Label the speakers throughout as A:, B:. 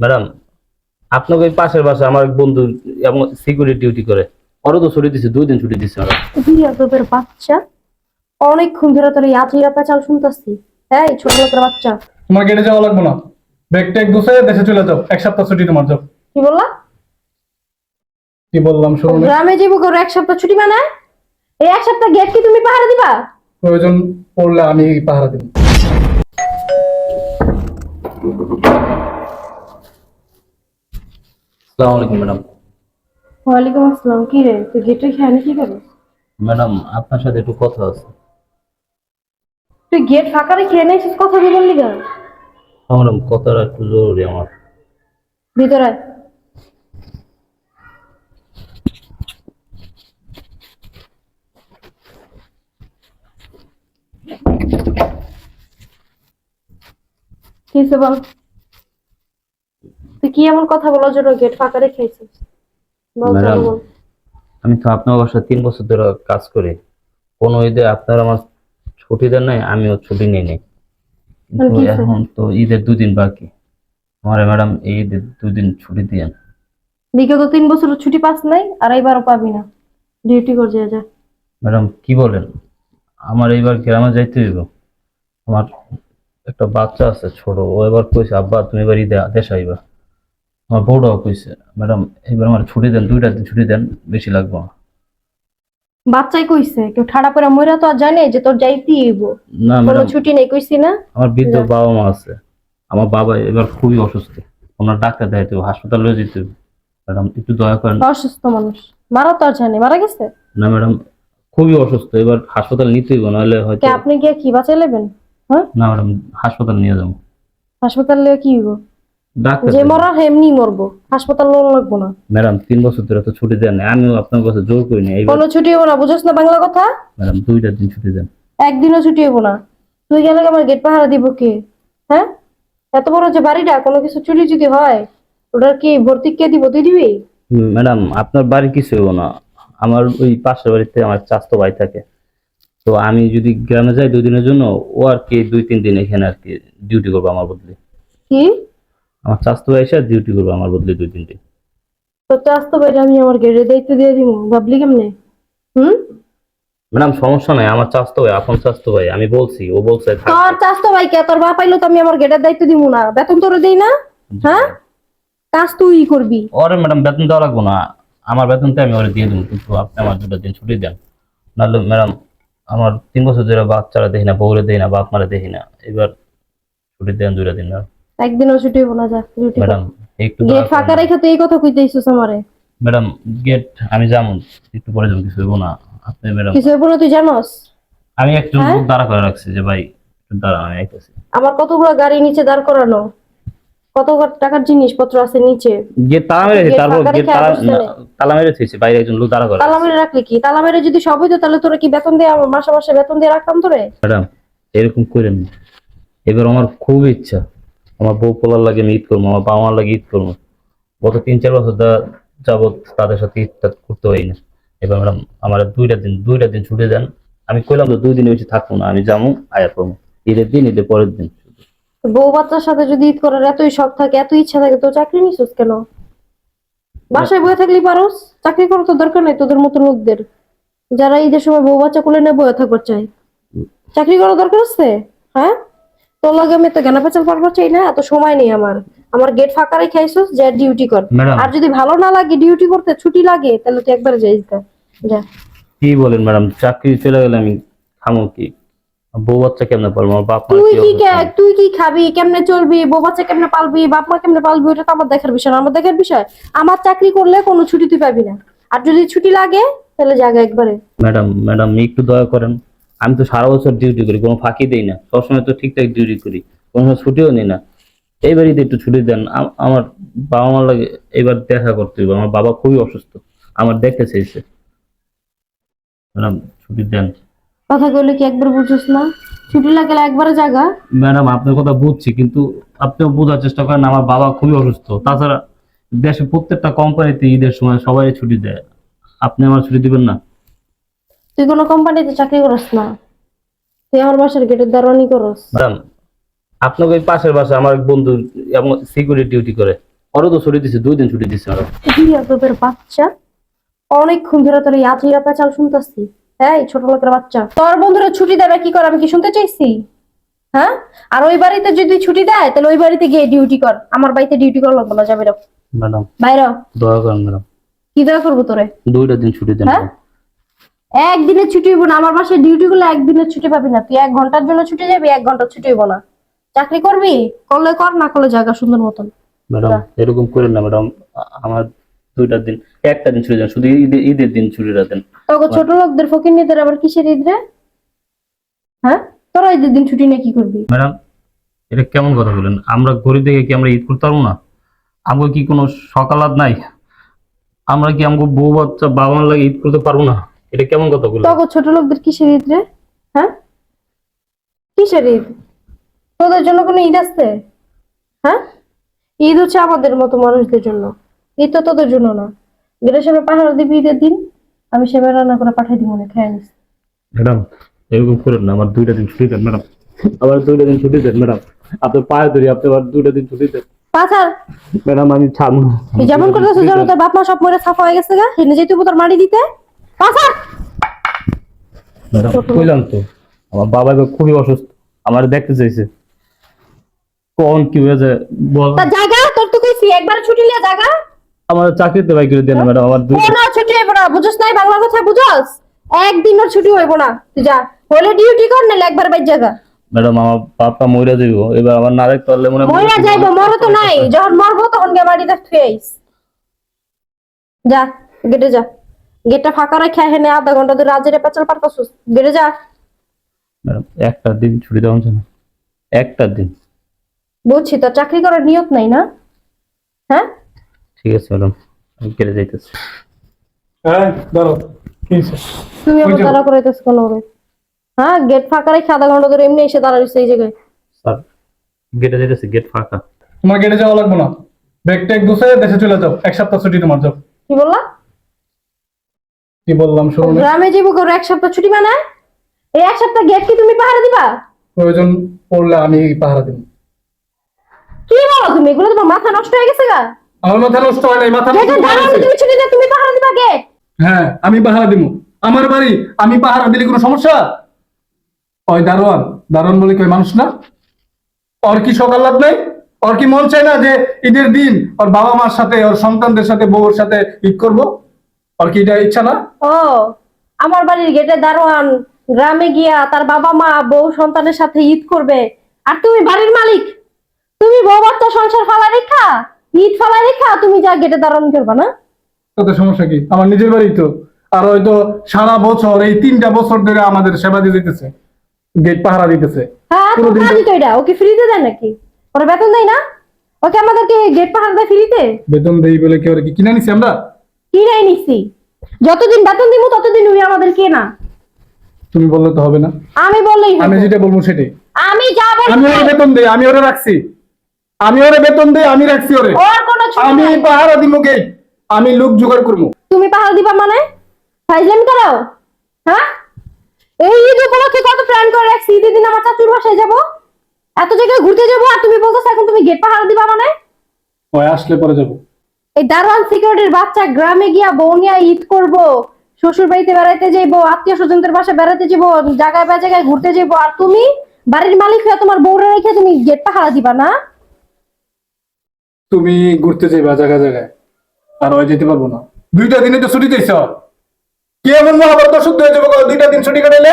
A: Madam আপনাকে ওই পাশের বাসা আমার এক বন্ধু এবং সিকিউরিটি ডিউটি করে। ওরও তো ছুটি দিছে দুই দিন ছুটি
B: দিছে। বাচ্চা? অনেকক্ষণ ধরে তোর ইয়াচিরা পেঁচাল শুনতেছি। হ্যাঁ ছোট লোকের বাচ্চা।
C: তোমার গেটে যাওয়া লাগবে না। ব্যাগ ট্যাগ গুছে দেশে চলে যাও। এক সপ্তাহ ছুটি তোমার যাও
B: কি বললা?
C: কি বললাম শুনুন
B: গ্রামে যাব করে এক সপ্তাহ ছুটি মানে এই এক সপ্তাহ গেট কি তুমি পাহারা দিবা?
C: প্রয়োজন পড়লে আমি পাহারা দিব।
A: আসসালামু আলাইকুম ম্যাডাম।
B: ওয়ালাইকুম আসসালাম কি রে? তুই গেটে খেয়ে কি করো
A: ম্যাডাম আপনার সাথে একটু কথা আছে।
B: তুই গেট ফাঁকা রেখে এনেছিস কথা দিয়ে বললি কেন?
A: হ্যাঁ ম্যাডাম কথাটা একটু জরুরি আমার।
B: ভিতরে কি বল? কি এমন কথা বলার জন্য গেট ফাঁকা
A: ম্যাডাম আমি তো আপনার বাসায় তিন বছর ধরে কাজ করি। কোনো ঈদে আপনার আমার ছুটি দেন নাই আমিও ছুটি নিই নাই। কিন্তু এখন তো ঈদের দুদিন বাকি। আমার ম্যাডাম এই ঈদের দুদিন ছুটি দিয়েন।
B: বিগত তিন বছর ছুটি পাস নাই আর এইবারও পাবি না। ডিউটি করে যা যা।
A: ম্যাডাম কি বলেন? আমার এইবার গ্রামে যাইতে হইব। আমার একটা বাচ্চা আছে ছোট ও এবার কইছে আব্বা তুমি এবার ঈদে দেশ আইবা। আমার বউটাও কইছে ম্যাডাম এবার আমার ছুটি দেন দুইটা ছুটি দেন বেশি লাগবে না।
B: বাচ্চাই কইছে কেউ ঠাড়া পরে মইরা তো আর জানে যে তোর যাইতেই হইব।
A: না
B: কোনো ছুটি নেই কইছি না?
A: আমার বৃদ্ধ বাবা মা আছে আমার বাবা এবার খুবই অসুস্থ। ওনার ডাক্তার দেখাইতে হবে হাসপাতালে যেতে হবে ম্যাডাম একটু দয়া করেন।
B: অসুস্থ মানুষ। মারা তো আর জানে মারা গেছে?
A: না ম্যাডাম খুবই অসুস্থ এবার হাসপাতাল নিতে হইব নাহলে হয়তো
B: কে আপনি গিয়ে কি বাঁচাই নেবেন হ্যাঁ?
A: না ম্যাডাম হাসপাতাল নিয়ে যাব।
B: হাসপাতালে কি হইব? যে মরার এমনি মরবো হাসপাতাল লোন লাগবো না।
A: ম্যাডাম তিন বছর ধরে তো ছুটি দেন। আমিও আপনার কাছে জোর করি না
B: কোনো ছুটি হব না বুঝছ না বাংলা কথা?
A: ম্যাডাম দুইটা দিন ছুটি দেন।
B: একদিনও ছুটি হব না। তুই গেলে আমার গেট পাহারা দিব কে? হ্যাঁ? এত বড় যে বাড়িটা কোনো কিছু চুরি যদি হয় ওটার কি ভর্তি কে দিব তুই দিবি?
A: হুম, ম্যাডাম আপনার বাড়ি কিছু হইব না। আমার ওই পাশের বাড়িতে আমার চাস্তো ভাই থাকে। তো আমি যদি গ্রামে যাই দুই দিনের জন্য ও আর কি দুই তিন দিন এখানে আর কি ডিউটি করব আমার বদলে।
B: কি?
A: আমার চাস্তো ভাই এসে ডিউটি করব আমার বদলে দুই তিন দিন
B: তোর তো আসতে পারি আমি আমার গেটের দায়িত্ব দিয়ে দিব ভাবলি কেমনে? হুম?
A: ম্যাডাম সমস্যা নাই আমার চাস্তো ভাই আপন চাস্তো ভাই আমি বলছি ও বলছে থাক।
B: তোর চাস্তো ভাই কে? তোর বাপ পাইলো তো আমি আমার গেটের দায়িত্ব দিব না। বেতন তোরে দেই না? হ্যাঁ? কাজ তুই করবি।
A: ওরে ম্যাডাম বেতন দেওয়া লাগবো না। আমার বেতনটা আমি ওরে দিয়ে দেবো কিন্তু আপনি আমার দুটো দিন ছুটি দেন। নাহলে ম্যাডাম আমার তিন বছর ধরে বাচ্চারা দেখি না বউরে দেখি না বাপ মারা দেখি না। এবার ছুটি দেন দুইটা দিন না
B: একদিনও ছুটি হব না যা ডিউটি
A: ম্যাডাম একটু
B: গেট ফাঁকা রেখে তুই এই কথা কইতেছিস আমারে।
A: ম্যাডাম গেট আমি যাব একটু পরে যাব কিছু হইবো না। আপনি ম্যাডাম
B: কিছু হব না তুই জানোস?
A: আমি একজন
B: হ্যাঁ?
A: লোক দাঁড়া করে রাখছি যে ভাই একটু দাঁড়া আমি আইতেছি।
B: আমার কতগুলো গাড়ি নিচে দাঁড় করানো? কত টাকার জিনিসপত্র আছে নিচে?
A: গেট তালা মেরেছি তারপর গেট তালা। তালা মেরে থুইছি বাইরে একজন লোক দাঁড়া করে
B: তালা মেরে রাখলি কি? তালা মেরে যদি সব হইতো তাহলে তোরা কি বেতন দিয়ে আমার মাসে মাসে বেতন দিয়ে রাখতাম তোরে?
A: ম্যাডাম এরকম করেন না। এবার আমার খুব ইচ্ছা। আমার বউ পোলার লাগে আমি ঈদ করব, আমার বাবা মার লাগে ঈদ করব। গত তিন, চার বছর যাবৎ তাদের সাথে ঈদটা করতে পারি না এবার ম্যাডাম, আমার দুইটা দিন দুইটা দিন ছুটে যান আমি কইলাম তো দুই দিন বেশি থাকব না, আমি যাব, আয়া করব। ঈদের দিন, ঈদের পরের দিন।
B: বউ বাচ্চার সাথে যদি ঈদ করার এতই শখ থাকে এত ইচ্ছা থাকে, তো চাকরি নিছিস কেন? বাসায় বয়ে থাকলি পারোস? চাকরি করার তো দরকার নাই তোদের মতো লোকদের। যারা ঈদের সময় বউ বাচ্চা কোলে নিয়ে বয়ে থাকবার চাই চাকরি করার দরকার আছে? তোর লাগে আমি তো জ্ঞানা পারবার চাই না এত সময় নেই আমার। আমার গেট ফাঁকা রেখে আইসোস যা ডিউটি কর। আর যদি ভালো না লাগে ডিউটি করতে ছুটি লাগে তাহলে তুই একবারে যাই যা।
A: কি বলেন ম্যাডাম চাকরি চলে গেলে আমি খামো কি? বউ বাচ্চা কেমনে পারব আমার বাপ
B: তুই
A: কি
B: তুই কি খাবি? কেমনে চলবি? বউ বাচ্চা কেমনে পালবি? বাপ মা কেমনে পালবি? ওটা তো আমার দেখার বিষয় না। আমার দেখার বিষয় আমার চাকরি করলে কোনো ছুটি তুই পাবি না। আর যদি ছুটি লাগে তাহলে জায়গা একবারে।
A: ম্যাডাম ম্যাডাম একটু দয়া করেন। আমি তো সারা বছর ডিউটি করি কোনো ফাঁকি দেই না। সবসময় তো ঠিকঠাক ডিউটি করি কোনো সময় ছুটিও নিই না। এইবার ঈদে একটু ছুটি দেন আমার বাবা মার লাগে এবার দেখা করতে হবে আমার বাবা খুবই অসুস্থ আমার দেখতে চাইছে। ম্যাডাম ছুটি দেন।
B: কথা কইলে কি একবার বুঝছিস না? ছুটি লাগলে একবারে জায়গা
A: ম্যাডাম আপনার কথা বুঝছি কিন্তু আপনিও বোঝার চেষ্টা করেন আমার বাবা খুবই অসুস্থ। তাছাড়া দেশে প্রত্যেকটা কোম্পানিতে ঈদের সময় সবাই ছুটি দেয়। আপনি আমার ছুটি দিবেন না?
B: তুই কোনো কোম্পানিতে চাকরি করস না। তুই আমার বাসার গেটের দারোয়ানি করস।
A: ম্যাডাম আপনাকে ওই পাশের বাসা আমার এক বন্ধু এবং সিকিউরিটি ডিউটি করে। ওরও তো ছুটি দিছে দুই দিন ছুটি ম্যাডাম।
B: দিয়া তোদের বাচ্চা অনেকক্ষণ ধরে তোর আজইরা পেঁচাল শুনতেছি। এই ছোট লোকের বাচ্চা তোর বন্ধুরা ছুটি দেবে কি করে আমি কি শুনতে চাইছি? হ্যাঁ? আর ওই বাড়িতে যদি ছুটি দেয় তাহলে ওই বাড়িতে গিয়ে ডিউটি কর। আমার বাড়িতে ডিউটি করা লাগবে না যাবে
A: ম্যাডাম
B: বাইরে।
A: দয়া করেন ম্যাডাম।
B: কি দেওয়া করব তোরে?
A: দুইটা দিন ছুটি দেন
B: হ্যাঁ? একদিনের ছুটি হইব না আমার বাসায় ডিউটি গুলো একদিনের ছুটি পাবি না। তুই এক ঘণ্টার জন্য ছুটি যাবি এক ঘণ্টার ছুটি হইব না। চাকরি করবি? করলে কর না করলে জায়গা সুন্দর মতন।
A: ম্যাডাম এরকম করেন না ম্যাডাম আমার দুইটা দিন একটা দিন ছুটি দেন শুধু ঈদের দিন ছুটিটা দেন।
B: তোকে ছোট লোকদের ফকির আবার কিসের ঈদ রে? হ্যাঁ? তোরা ঈদের দিন ছুটি নিয়ে কি করবি?
A: ম্যাডাম এটা কেমন কথা বলেন? আমরা গরিব দেখে কি আমরা ঈদ করতে পারব না? আমাকে কি কোনো সকালাত নাই? আমরা কি আমাকে বউ বাচ্চা বাবা মার লাগে ঈদ করতে পারব না? এটা কেমন কথা বলেন
B: তোকে ছোট লোকদের কিসের ঈদ রে? হ্যাঁ? কিসের ঈদ? তোদের জন্য কোনো ঈদ আছে? হ্যাঁ? ঈদ হচ্ছে আমাদের মতো মানুষদের জন্য। ঈদ তো তোদের জন্য না। যেটা সেবা পাহাড় দিবি ঈদের দিন আমি সেবা রান্না করে পাঠাই দিব না খেয়ে নিস।
A: ম্যাডাম এরকম করেন না আমার দুইটা দিন ছুটি দেন ম্যাডাম। আবার দুইটা দিন ছুটি দেন ম্যাডাম। আপনার পায়ে ধরি আপনি আবার দুইটা দিন ছুটি দেন।
B: পাথার
A: ম্যাডাম আমি ছাড়বো
B: যেমন করতেছো জানো তোর বাপ মা সব মরে সাফা হয়ে গেছে গা। হেনে যেতে তোর মারি দিতে।
A: কইলাম তো আমার বাবা খুবই অসুস্থ আমার দেখতে চাইছে। কোন কি হয়েছে বল।
B: তা জায়গা তোর তো কইছি একবার ছুটি লিয়া জায়গা
A: আমার চাকরিতে বাই করে দেন ম্যাডাম আমার
B: কোনো ছুটি হইব না বুঝছ নাই বাংলা কথা বুঝস? একদিনের ছুটি হইব না তুই যা হলে ডিউটি কর না একবার বাইর জায়গা
A: ম্যাডাম আমার বাপটা মইরা যাইব এবার আমার না দেখতে পারলে মনে
B: মইরা যাইবো মরে তো নাই যখন মরবো তখন গে আইস। যা গেটে যা। গেটটা ফাঁকা রেখে হেনে আধা ঘণ্টা ধরে রাজের পেছাল পারতাছিস গেটে যা।
A: ম্যাডাম একটা দিন ছুটি হচ্ছে না। একটা দিন।
B: বুঝছি তোর চাকরি করার নিয়ত নাই না? হ্যাঁ?
A: ঠিক আছে ম্যাডাম আমি কেটে যাইতেছি।
C: হ্যাঁ ধরো কি হয়েছে?
B: তুমি
C: যে-
B: দাঁড়া করাইতেছ কেন রে হ্যাঁ গেট ফাঁকা রেখে আধা ঘণ্টা ধরে এমনি এসে দাঁড়া রইছে এই জায়গায়।
A: স্যার গেটে যাইতেছি গেট ফাঁকা।
C: তোমার গেটে যাওয়া লাগবে না। ব্যাগ ট্যাগ গুছে দেশে চলে যাও। এক সপ্তাহ ছুটি তোমার যাও।
B: কি বললা?
C: কি বললাম শুনুন।
B: গ্রামে যাব করে এক সপ্তাহ ছুটি মানায় এই এক সপ্তাহ গেট কি তুমি পাহারা দিবা?
C: প্রয়োজন পড়লে আমি পাহারা দিব।
B: কি বলো তুমি? এগুলো তোমার মাথা নষ্ট হয়ে গেছে গা।
C: আমার মাথা নষ্ট হয় নাই মাথা নষ্ট
B: যেখানে দাঁড়ানো তুমি ছুটি দিয়ে তুমি পাহারা দিবা গেট
C: হ্যাঁ আমি পাহারা দিব আমার বাড়ি আমি পাহারা দিলে কোনো সমস্যা? ওই দারোয়ান দারোয়ান বলে কই মানুষ না? ওর কি সকাল লাভ নাই? ওর কি মন চায় না যে ঈদের দিন ওর বাবা মার সাথে ওর সন্তানদের সাথে বউর সাথে ঈদ করব? ওর কি এটা ইচ্ছা না?
B: ও আমার বাড়ির গেটে দারোয়ান গ্রামে গিয়া তার বাবা মা বউ সন্তানের সাথে ঈদ করবে। আর তুমি বাড়ির মালিক? তুমি বউ বাচ্চা সংসার ফালা রেখা? ঈদ ফালা রেখা? তুমি যা গেটে দারোয়ান করবা না?
C: তাতে সমস্যা কি? আমার নিজের বাড়ি তো। আর হয়তো সারা বছর এই তিনটা বছর ধরে আমাদের সেবা দিয়ে দিতেছে। গেট পাহারা দিতেছে।
B: হ্যাঁ তো এটা। ওকে ফ্রিতে দেয় নাকি? ওরা বেতন দেয় না? ওকে আমাদেরকে গেট পাহারা দেয় ফ্রিতে?
C: বেতন দেই বলে কি ওরা কি কিনে নিছি আমরা?
B: কি নাই নিছি? যতদিন বেতন দিব ততদিন উনি আমাদের কে না।
C: তুমি বললে তো হবে না।
B: আমি বললেই হবে।
C: আমি যেটা বলব সেটাই।
B: আমি যা
C: আমি ওরে বেতন দেই আমি ওরে রাখছি। আমি ওরে বেতন দেই আমি রাখছি ওরে।
B: ওর কোনো
C: আমি পাহারা দিব কে? আমি লোক জোগাড় করব।
B: তুমি পাহাড় দিবা মানে? ফাইজলামি করো হ্যাঁ? এই ঈদ উপলক্ষে কত প্ল্যান করে রাখছি? ঈদের দিন আমার চাচুর বাসায় যাব। এত জায়গায় ঘুরতে যাব আর তুমি বলতেছো এখন তুমি গেট পাহাড় দিবা মানে?
C: ওই আসলে পরে যাব।
B: এই দারোয়ান সিকিউরিটির বাচ্চা গ্রামে গিয়া বৌনিয়া ঈদ করব। শ্বশুর বাড়িতে বেড়াইতে যাইবো আত্মীয় স্বজনদের বাসায় বেড়াতে যাব জায়গায় বা জায়গায় ঘুরতে যাব আর তুমি বাড়ির মালিক হয়ে তোমার বউরা রেখে তুমি গেট পাহারা দিবা না?
C: তুমি ঘুরতে যাইবা জায়গা জায়গায় আর ওই যেতে পারব না। দুইটা দিনে তো ছুটি দিয়েছ। কি এমন মহাভারত শুদ্ধ হয়ে যাব? দুইটা দিন ছুটি কাটাইলে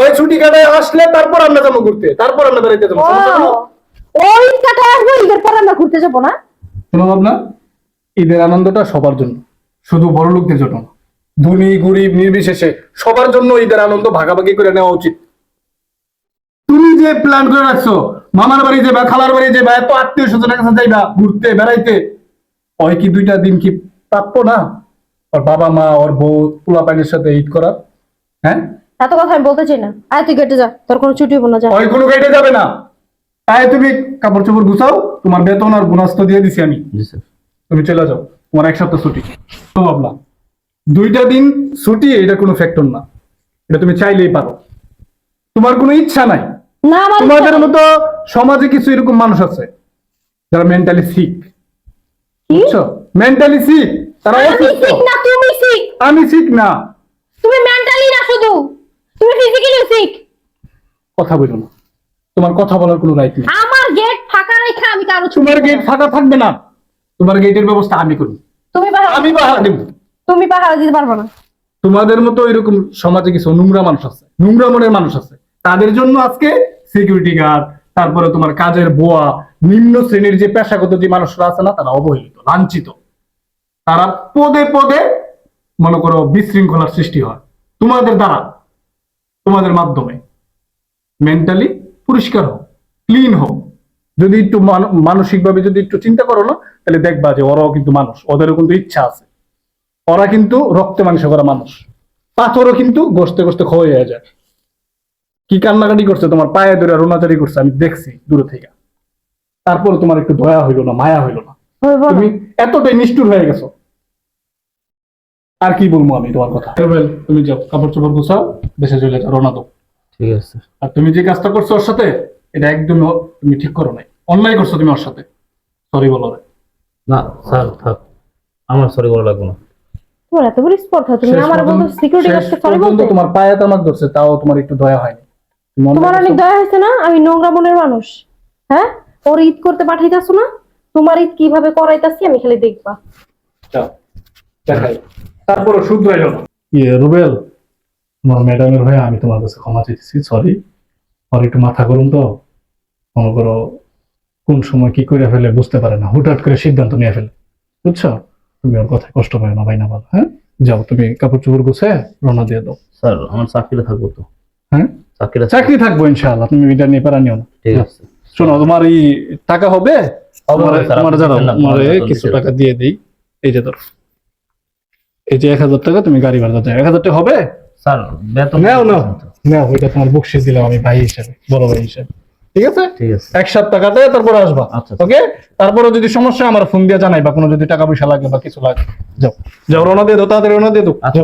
C: ওই ছুটি কাটায় আসলে তারপর আমরা যাব ঘুরতে তারপর আমরা বেড়াইতে যাব।
B: ওই? কাটায় আসব ঈদের পর আমরা ঘুরতে যাব না?
C: শোনো ভাবনা? ঈদের আনন্দটা সবার জন্য। শুধু বড় লোকদের জন্য। ধনী গরিব নির্বিশেষে সবার জন্য ঈদের আনন্দ ভাগাভাগি করে নেওয়া উচিত। তুমি যে প্ল্যান করে রাখছো মামার বাড়ি যাবা খালার বাড়ি যাবা এত আত্মীয় স্বজনের কাছে যাইবা ঘুরতে বেড়াইতে ওই কি দুইটা দিন কি প্রাপ্য না? ওর বাবা মা ওর বউ পোলা পাইনের সাথে ঈদ করা? হ্যাঁ?
B: এত কথা আমি বলতে চাই না। আয় তুই গেটে যা। তোর কোনো ছুটি হব না যা।
C: ওই কোনো গাইডে যাবে না। তাই তুমি কাপড় চোপড় গুছাও। তোমার বেতন আর বোনাস তো দিয়ে দিছি আমি।
A: জি স্যার
C: তুমি চলে যাও তোমার এক সপ্তাহ ছুটি। তো ভাবলাম দুইটা দিন ছুটি এটা কোনো ফ্যাক্টর না। এটা তুমি চাইলেই পারো। তোমার কোনো ইচ্ছা নাই। তোমাদের মতো সমাজে কিছু এরকম মানুষ আছে যারা মেন্টালি সিক বুঝছ? মেন্টালি সিক তারা
B: আমি
C: অসুস্থ।
B: না তুমি সিক
C: আমি সিক না।
B: তুমি মেন্টালি না শুধু। তুমি ফিজিক্যালি সিক
C: কথা বলো না। তোমার কথা বলার কোনো রাইট নেই।
B: আমার গেট ফাঁকা রেখে আমি কারও
C: তোমার গেট ফাঁকা থাকবে না। তোমার গেটের ব্যবস্থা আমি করব।
B: তুমি পাহারা
C: আমি বাহার দেব।
B: তুমি পাহারা দিতে পারবে না।
C: তোমাদের মতো এরকম সমাজে কিছু নোংরা মানুষ আছে নোংরা মনের মানুষ আছে। তাদের জন্য আজকে সিকিউরিটি গার্ড তারপরে তোমার কাজের বোয়া নিম্ন শ্রেণির যে পেশাগত যে মানুষরা আছে না তারা অবহেলিত লাঞ্ছিত। তারা পদে পদে মনে করো বিশৃঙ্খলার সৃষ্টি হয়। তোমাদের দ্বারা তোমাদের মাধ্যমে। মেন্টালি পরিষ্কার হোক ক্লিন হোক। যদি একটু মান- মানসিকভাবে যদি একটু চিন্তা করো না তাহলে দেখবা যে ওরাও কিন্তু মানুষ ওদেরও কিন্তু ইচ্ছা আছে। ওরা কিন্তু রক্তে মাংস করা মানুষ। পাথরও কিন্তু গোস্তে গোস্তে ক্ষয় হয়ে যায়। কি কান্নাকাটি করছে তোমার? পায়ে ধরে রোনাচারি করছে আমি দেখছি দূরে থেকে। তারপর তোমার একটু দয়া হইল না মায়া হইল না। তুমি এতটাই নিষ্ঠুর হয়ে গেছো। আর কি বলব আমি তোমার কথা? তুমি যাও। কাপড় চোপড় গুছাও দেশে চলে যাও। রওনা দাও।
A: ঠিক আছে।
C: আর তুমি যে কাজটা করছ ওর সাথে এটা একদম তুমি ঠিক করো নাই। অন্যায় করছ তুমি ওর সাথে। সরি বলো
A: না স্যার থাক। আমার সরি বলা লাগবে না।
B: তোমার এত বড় স্পর্ধা তুমি আমার বলতো
C: পর্যন্ত-
B: সিকিউরিটি গার্ডকে সরি বলতে?
C: তোমার পায়ে তামাক ধরছে তাও তোমার একটু দয়া হয়নি। তুমি
B: তোমার অনেক দয়া হয়েছে না? আমি নোংরা মনের মানুষ। হ্যাঁ? ওর ঈদ করতে পাঠাইতাছো না? তোমার ঈদ কীভাবে করাইতাছি আমি খালি দেখবা।
C: যাও, দেখাই। তারপরে শুধরাইল না। ইয়ে রুবেল তোমার ম্যাডামের হয়ে আমি তোমার কাছে ক্ষমা চাইতেছি সরি আর একটু মাথা গরম তো মনে করো কোন সময় কি করে ফেলে বুঝতে পারে না হুটহাট করে সিদ্ধান্ত নিয়ে ফেলে। বুঝছ? তুমি ওর কথায় কষ্ট পাবে না ভাই না বলো হ্যাঁ? যাও তুমি কাপড় চোপড় গুছে রওনা দিয়ে দাও।
A: স্যার আমার চাকরিটা থাকব তো।
C: হ্যাঁ?
A: চাকরিটা
C: চাকরি থাকব ইনশাআল্লাহ তুমি এটা নিয়ে পারা নিও না।
A: ঠিক আছে।
C: শোনো তোমার এই টাকা হবে? তোমার তোমার কিছু টাকা দিয়ে দিই। এই যে ধরো এই যে এক হাজার টাকা তুমি গাড়ি ভাড়া দাও এক হাজার টাকা হবে?
A: স্যার বেতন
C: নাও নাও। নাও ওইটা তোমার বকশিস দিলাম আমি ভাই হিসেবে বড় ভাই হিসেবে। ঠিক আছে?
A: ঠিক আছে।
C: এক সপ্তাহ টাকাতে তারপরে আসবা।
A: আচ্ছা।
C: ওকে? তারপরে যদি সমস্যা আমার ফোন দিয়ে জানাই বা কোনো যদি টাকা পয়সা লাগে বা কিছু লাগে। যাও। যাও রওনা দিয়ে দাও তাড়াতাড়ি রওনা দিয়ে দাও।
A: আচ্ছা